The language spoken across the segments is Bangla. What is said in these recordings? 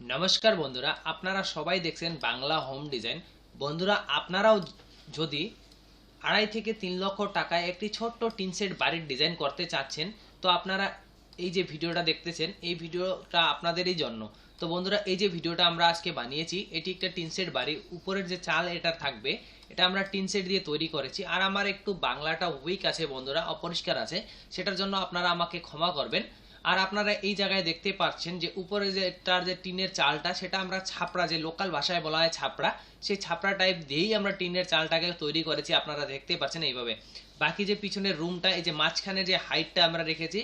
নমস্কার বন্ধুরা, আপনারা সবাই দেখছেন বাংলা হোম ডিজাইন। বন্ধুরা, আপনারাও যদি আড়াই থেকে তিন লক্ষ টাকায় একটি ছোট্ট টিন সেট বাড়ির ডিজাইন করতে চাচ্ছেন, তো আপনারা এই যে ভিডিওটা দেখতেছেন, এই ভিডিওটা আপনাদেরই জন্য। তো বন্ধুরা, এই যে ভিডিওটা আমরা আজকে বানিয়েছি, এটি একটা টিন সেট বাড়ি উপরের যে চাল, এটা থাকবে। এটা আমরা টিন সেট দিয়ে তৈরি করেছি। আর আমার একটু বাংলাটা উইক আছে বন্ধুরা, অপরিষ্কার আছে। সেটার জন্য আপনারা আমাকে ক্ষমা করবেন। আর আপনারা এই জায়গায় দেখতে পাচ্ছেন যে উপরে যে তার যে টিনের চালটা, সেটা আমরা ছাপড়া, যে লোকাল ভাষায় বলা হয় ছাপড়া, সেই ছাপড়া টাইপ দিয়েই আমরা টিনের চালটাকে তৈরি করেছি, আপনারা দেখতে পাচ্ছেন এইভাবে। বাকি যে পিছনের রুমটা এই যে মাঝখানে যে হাইটটা আমরা রেখেছি,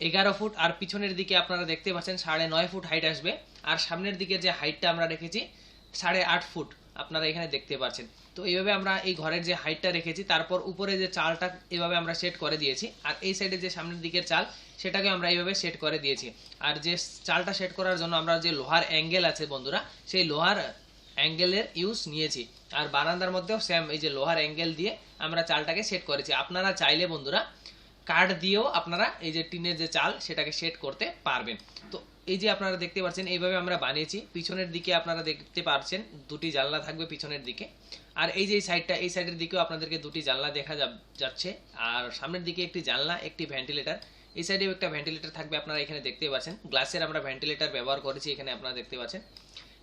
এগারো ফুট, আর পিছনের দিকে আপনারা দেখতে পাচ্ছেন সাড়ে নয় ফুট হাইট আসবে, আর সামনের দিকে যে হাইটটা আমরা রেখেছি, সাড়ে আট ফুট, আপনারা এখানে দেখতে পাচ্ছেন। তো এইভাবে আমরা এই ঘরের যে হাইটটা রেখেছি, তারপর উপরে যে চালটা এভাবে আমরা সেট করে দিয়েছি। আর এই সাইডে যে সামনের দিকের চাল, সেটাকে আমরা এইভাবে সেট করে দিয়েছি। আর যে চালটা সেট করার জন্য আমরা যে লোহার অ্যাঙ্গেল আছে বন্ধুরা, সেই লোহার অ্যাঙ্গেলের ইউজ নিয়েছি। আর বারান্দার মধ্যেও সেম এই যে লোহার অ্যাঙ্গেল দিয়ে আমরা চালটাকে সেট করেছি। আপনারা চাইলে বন্ধুরা কাঠ দিয়েও আপনারা এই যে টিনের যে চাল, সেটাকে সেট করতে পারবেন। তো এই যে আপনারা দেখতে পাচ্ছেন, এইভাবে আমরা বানিয়েছি। পিছনের দিকে আপনারা দেখতে পাচ্ছেন, দুটি জানলা থাকবে পিছনের দিকে। আর এই যে সাইডটা এই সাইডের দিকেও আপনাদেরকে দুটি জানলা দেখা যাচ্ছে। আর সামনের দিকে একটি জানলা, একটি ভেন্টিলেটর এই সাইডেও একটা ভেন্টিলেটর থাকবে, আপনারা এখানে দেখতে পাচ্ছেন। গ্লাসের আমরা ভেন্টিলেটর ব্যবহার করেছি, এখানে আপনারা দেখতে পাচ্ছেন।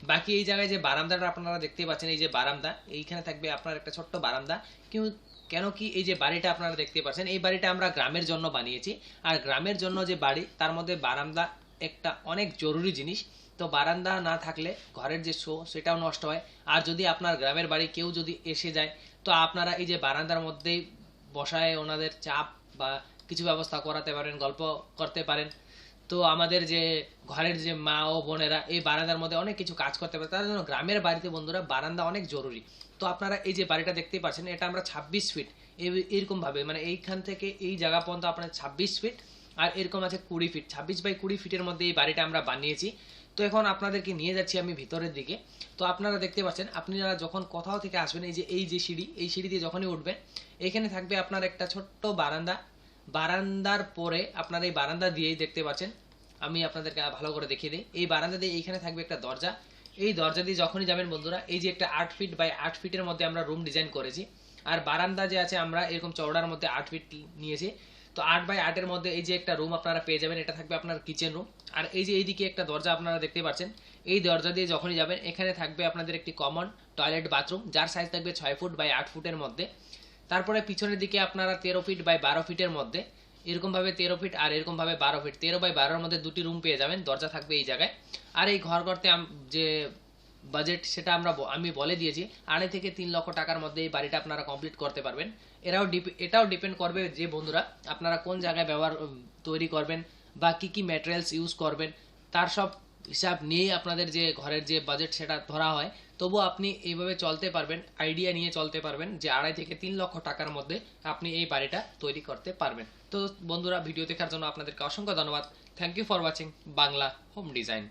বাকি এই জায়গায় যে বারান্দাটা আপনারা দেখতে পাচ্ছেন, এই যে বারান্দা, এইখানে থাকবে আপনার একটা ছোট্ট বারান্দা। কিন্তু কেন কি এই যে বাড়িটা আপনারা দেখতে পাচ্ছেন, এই বাড়িটা আমরা গ্রামের জন্য বানিয়েছি। আর গ্রামের জন্য যে বাড়ি, তার মধ্যে বারান্দা একটা অনেক জরুরি জিনিস। তো বারান্দা না থাকলে ঘরের যে শো, সেটাও নষ্ট হয়। আর যদি আপনার গ্রামের বাড়ি কেউ যদি এসে যায়, তো আপনারা এই যে বারান্দার মধ্যেই বসায় ওনাদের চাপ বা কিছু ব্যবস্থা করাতে পারেন, গল্প করতে পারেন। তো আমাদের যে ঘরের যে মা ও বোনেরা এই বারান্দার মধ্যে অনেক কিছু কাজ করতে পারে। তার জন্য গ্রামের বাড়িতে বন্ধুরা বারান্দা অনেক জরুরি। তো আপনারা এই যে বাড়িটা দেখতেই পাচ্ছেন, এটা আমরা ছাব্বিশ ফিট এরকম ভাবে মানে এইখান থেকে এই জায়গা পর্যন্ত আপনার ছাব্বিশ ফিট আর এরকম আছে কুড়ি ফিট ছাব্বিশ বাই কুড়ি ফিটের মধ্যে এই বাড়িটা আমরা বানিয়েছি। তো এখন আপনাদেরকে নিয়ে যাচ্ছি আমি ভিতরের দিকে। তো আপনারা দেখতে পাচ্ছেন আপনারা যখন কোথাও থেকে আসবেন, এই যে এই যে সিঁড়ি, এই সিঁড়ি দিয়ে যখনই উঠবেন, এখানে থাকবে আপনার একটা ছোট্ট বারান্দা। বারান্দার পরে আপনার এই বারান্দা দিয়েই দেখতে পাচ্ছেন আমি আপনাদেরকে ভালো করে দেখিয়ে দিই। এই বারান্দা দিয়ে এইখানে থাকবে একটা দরজা। এই দরজা দিয়ে যখনই যাবেন বন্ধুরা, এই যে একটা আট ফিট বাই আট ফিটের মধ্যে আমরা রুম ডিজাইন করেছি। আর বারান্দা যে আছে, আমরা এরকম চওড়ার মধ্যে আট ফিট নিয়েছি। তো আট বাই আটের মধ্যে এই যে একটা রুম আপনারা পেয়ে যাবেন, এটা থাকবে আপনার কিচেন রুম আর এই যে এইদিকে একটা দরজা আপনারা দেখতে পাচ্ছেন, এই দরজা দিয়ে যখনই যাবেন, এখানে থাকবে আপনাদের একটি কমন টয়লেট বাথরুম যার সাইজ থাকবে ছয় ফুট বাই আট ফুটের মধ্যে। তারপরে পিছনের দিকে আপনারা তেরো ফিট বাই বারো ফিটের মধ্যে এরকমভাবে তেরো ফিট আর এরকমভাবে বারো ফিট তেরো বাই বারোর মধ্যে দুটি রুম পেয়ে যাবেন, দরজা থাকবে এই জায়গায়। আর এই ঘর করতে যে বাজেট সেটা আমরা আমি বলে দিয়েছি, আড়াই থেকে তিন লক্ষ টাকার মধ্যে এই বাড়িটা আপনারা কমপ্লিট করতে পারবেন। এরাও এটাও ডিপেন্ড করবে যে বন্ধুরা, আপনারা কোন জায়গায় ব্যবহার তৈরি করবেন বা কি কি ম্যাটেরিয়ালস ইউজ করবেন, তার সব হিসাব নিয়ে আপনাদের যে ঘরের যে বাজেট সেটা ধরা হয়, তবু আপনি এইভাবে চলতে পারবেন আইডিয়া নিয়ে চলতে পারবেন যে আড়াই থেকে তিন লক্ষ টাকার মধ্যে আপনি এই বাড়িটা তৈরি করতে পারবেন। তো বন্ধুরা ভিডিও দেখার জন্য আপনাদেরকে অসংখ্য ধন্যবাদ। Thank you for watching Bangla home design